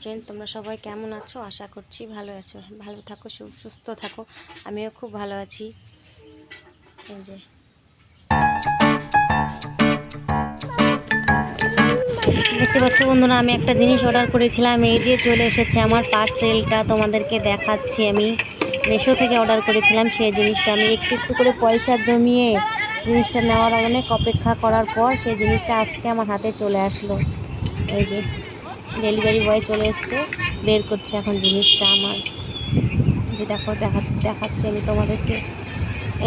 Friend তোমরা সবাই কেমন আছো? আশা করছি ভালো আছো। ভালো থাকো সুস্থ থাকো। আমিও খুব ভালো আছি। এই যে। দেখতে পাচ্ছ বন্ধুরা, আমি একটা জিনিস অর্ডার করেছিলাম। এই যে চলে এসেছে আমার পার্সেলটা তোমাদেরকে দেখাচ্ছি আমি। মেশো থেকে অর্ডার করেছিলাম সেই জিনিসটা। আমি একটু একটু করে পয়সা জমিয়ে জিনিসটা নেওয়ার অনেক অপেক্ষা করার পর সেই জিনিসটা আজকে আমার হাতে চলে আসলো। এই যে। ডেলিভারি বয় চলে এসছে বের করছে এখন জিনিসটা আমার। যে দেখো দেখা দেখাচ্ছি আমি তোমাদেরকে।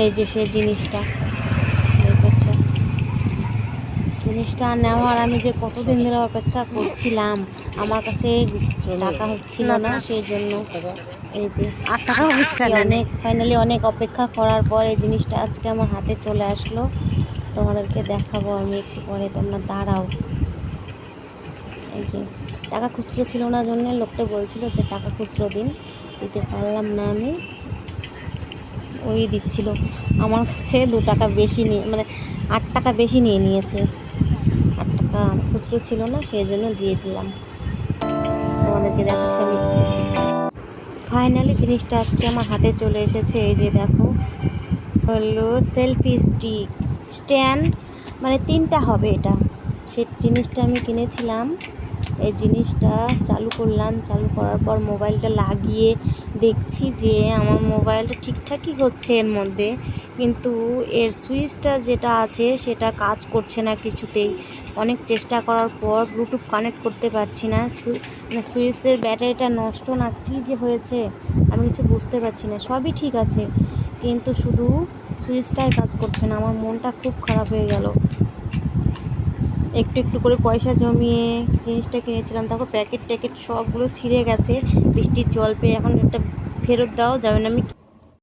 এই যে সে জিনিসটা বের করছে। জিনিসটা নেওয়ার আমি যে কতদিন ধরে অপেক্ষা করছিলাম আমার কাছে টাকা হচ্ছিল না সেই জন্য এই যে আট টাকা অনেক ফাইনালি অনেক অপেক্ষা করার পর এই জিনিসটা আজকে আমার হাতে চলে আসলো। তোমাদেরকে দেখাবো আমি একটু পরে তোমরা দাঁড়াও। যে টাকা খুচরো ছিল না জন্য লোকটা বলছিল যে টাকা খুচরো দিন, দিতে পারলাম না আমি। ওই দিচ্ছিল। আমার কাছে দু টাকা বেশি নিয়ে মানে আট টাকা বেশি নিয়ে নিয়েছে। আট টাকা খুচরো ছিল না, সেই জন্য দিয়ে দিলাম। তোমাদেরকে দেখাচ্ছি আমি। ফাইনালি জিনিসটা আজকে আমার হাতে চলে এসেছে, এই যে দেখো। হলো সেলফি স্টিক স্ট্যান্ড মানে তিনটা হবে এটা। সে জিনিসটা আমি কিনেছিলাম। এই জিনিসটা চালু করলাম। চালু করার পর মোবাইলটা লাগিয়ে দেখছি যে আমার মোবাইলটা ঠিকঠাকই হচ্ছে এর মধ্যে। কিন্তু এর সুইচটা যেটা আছে সেটা কাজ করছে না কিছুতেই। অনেক চেষ্টা করার পর ব্লুটুথ কানেক্ট করতে পারছি না। মানে সুইচের ব্যাটারিটা নষ্ট না কী যে হয়েছে আমি কিছু বুঝতে পারছি না। সবই ঠিক আছে। কিন্তু শুধু সুইচটাই কাজ করছে না। আমার মনটা খুব খারাপ হয়ে গেল। একটু একটু করে পয়সা জমিয়ে জিনিসটা কিনেছিলাম। তারপর প্যাকেট ট্যাকেট সবগুলো ছিঁড়ে গেছে। বৃষ্টির জল পেয়ে এখন একটা ফেরত দেওয়াও যাবে না। আমি